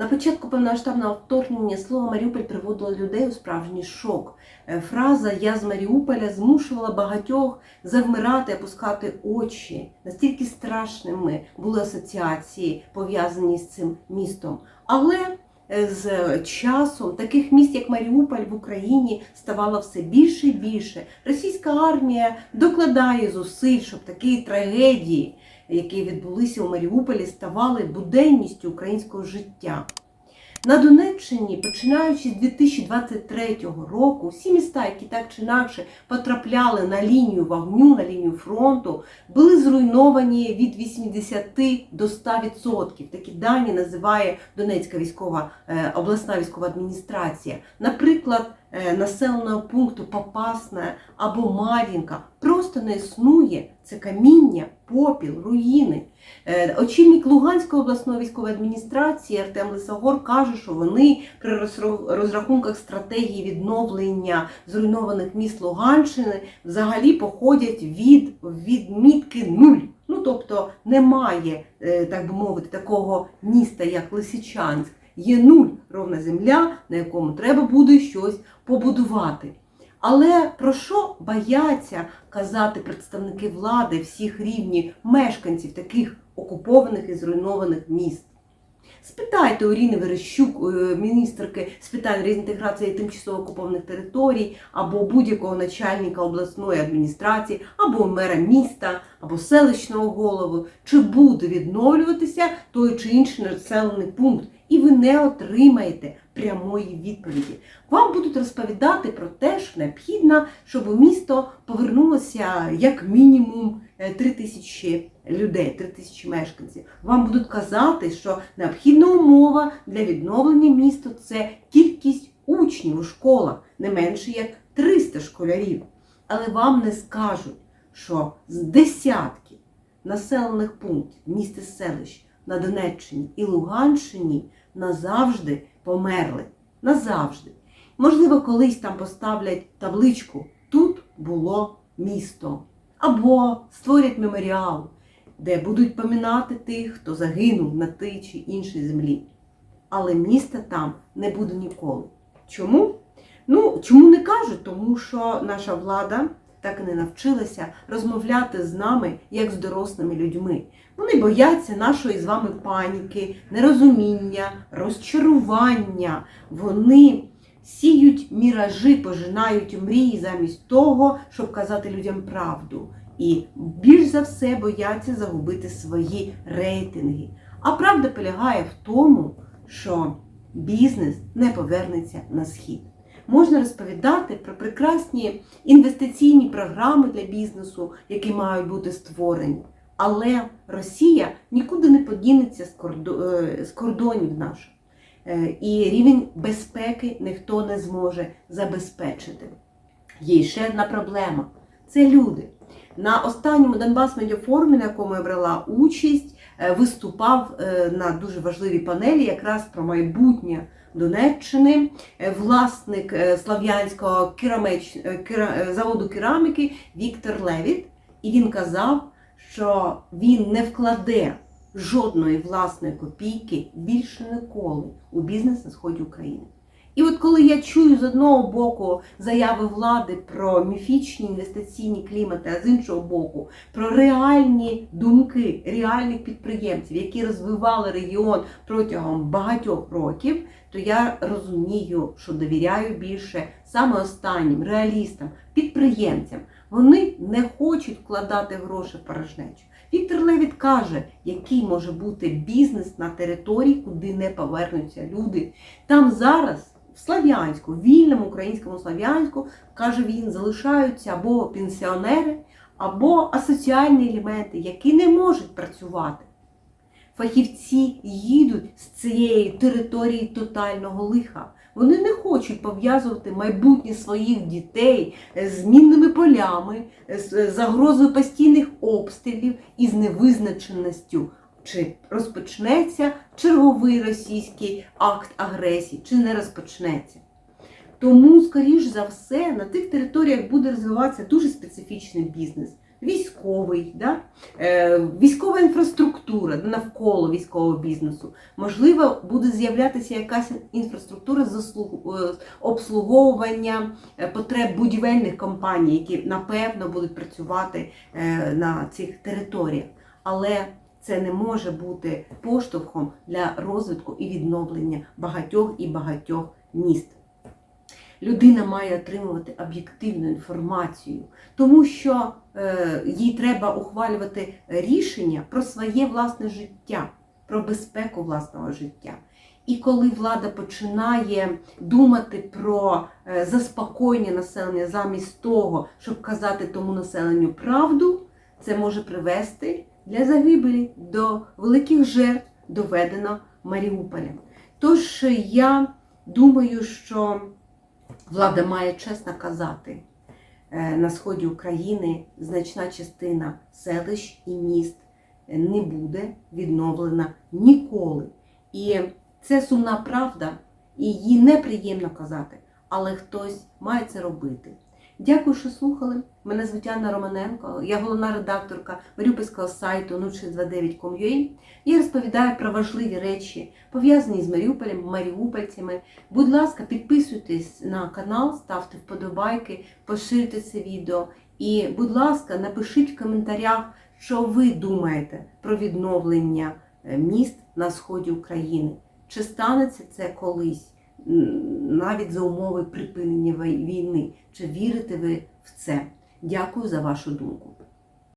На початку повномасштабного вторгнення слово Маріуполь приводило людей у справжній шок. Е, Фраза Я з Маріуполя змушувала багатьох завмирати, опускати очі. Настільки страшними були асоціації, пов'язані з цим містом. Але е, з часом таких міст, як Маріуполь в Україні, ставало все більше і більше. Російська армія докладає зусиль, щоб такі трагедії, які відбулися у Маріуполі, ставали буденністю українського життя. На Донеччині, починаючи з 2023 року, всі міста, які так чи інакше потрапляли на лінію вогню, на лінію фронту, були зруйновані від 80 до 100%. Такі дані називає Донецька військова е, обласна військова адміністрація. Наприклад, населеного пункту Попасна або Мар'їнка просто не існує. Це каміння, попіл, руїни. Е, Очільник Луганської обласної військової адміністрації Артем Лисогор каже, що вони при розрахунках стратегії відновлення зруйнованих міст Луганщини взагалі походять від відмітки нуль. Ну тобто немає, е, так би мовити, такого міста, як Лисичанськ. Є нуль ровна земля, на якому треба буде щось побудувати. Але про що бояться казати представники влади всіх рівнів мешканців таких окупованих і зруйнованих міст? Спитайте у Ірини Верещук, е, міністерки з питань реінтеграції тимчасово окупованих територій, або будь-якого начальника обласної адміністрації, або мера міста, або селищного голови, чи буде відновлюватися той чи інший населений пункт, і ви не отримаєте прямої відповіді. Вам будуть розповідати про те, що необхідно, щоб у місто повернулося як мінімум е, 3 тисячі людей, 3 тисячі мешканців. Вам будуть казати, що необхідна умова для відновлення міста це кількість учнів у школах, не менше як 300 школярів. Але вам не скажуть, що з десятки населених пунктів міст і селищ на Донеччині і Луганщині назавжди померли. Назавжди. Можливо, колись там поставлять табличку Тут було місто. Або створять меморіал, де будуть помінати тих, хто загинув на тій чи іншій землі. Але міста там не буде ніколи. Чому? Ну, чому не кажуть? Тому що наша влада так і не навчилася розмовляти з нами як з дорослими людьми. Вони бояться нашої з вами паніки, нерозуміння, розчарування. Вони сіють міражі, пожинають мрії замість того, щоб казати людям правду. І більш за все бояться загубити свої рейтинги. А правда полягає в тому, що бізнес не повернеться на схід. Можна розповідати про прекрасні інвестиційні програми для бізнесу, які мають бути створені. Але Росія нікуди не подінеться з е, кордонів наших. Е, І рівень безпеки ніхто не зможе забезпечити. Є ще одна проблема це люди. На останньому Донбас медіафорумі, на якому я брала участь, виступав е, на дуже важливій панелі якраз про майбутнє Донеччини, е, власник е, Слав'янського керамеч... е, кера- е, заводу кераміки Віктор Левіт. І він казав, що він не вкладе жодної власної копійки більше ніколи у бізнес на сході України. І от коли я чую з одного боку заяви влади про міфічні інвестиційні клімати, а з іншого боку про реальні думки реальних підприємців, які розвивали регіон протягом багатьох років, то я розумію, що довіряю більше саме останнім реалістам, підприємцям. Вони не хочуть вкладати гроші в порожнечу. Віктор Левіт каже, який може бути бізнес на території, куди не повернуться люди. Там зараз. В Слав'янську, вільному українському Слав'янську, каже він, залишаються або пенсіонери, або асоціальні елементи, які не можуть працювати. Фахівці їдуть з цієї території тотального лиха. Вони не хочуть пов'язувати майбутнє своїх дітей з мінними полями, з загрозою постійних обстрілів і з невизначеністю, чи розпочнеться черговий російський акт агресії, чи не розпочнеться. Тому, скоріш за все, на тих територіях буде розвиватися дуже специфічний бізнес, військовий, да? е, військова інфраструктура навколо військового бізнесу. Можливо, буде з'являтися якась інфраструктура з е, обслуговування е, потреб будівельних компаній, які напевно будуть працювати на цих територіях. Але це не може бути поштовхом для розвитку і відновлення багатьох і багатьох міст. Людина має отримувати об'єктивну інформацію, тому що е, їй треба ухвалювати рішення про своє власне життя, про безпеку власного життя. І коли влада починає думати про е, заспокоєння населення замість того, щоб казати тому населенню правду, це може привести для загибелі до великих жертв доведено Маріуполя. Тож я думаю, що влада має чесно казати, е, на сході України значна частина селищ і міст не буде відновлена ніколи. І це сумна правда, і її неприємно казати, але хтось має це робити. Дякую, що слухали. Мене звуть Анна Романенко, я головна редакторка Маріупольського сайту 069.com.ua. Я розповідаю про важливі речі, пов'язані з Маріуполем, маріупольцями. Будь ласка, підписуйтесь на канал, ставте вподобайки, поширюйте це відео. І, будь ласка, напишіть в коментарях, що ви думаєте про відновлення е, міст на сході України. Чи станеться це колись, навіть за умови припинення війни? Чи вірите ви в це? Дякую за вашу думку.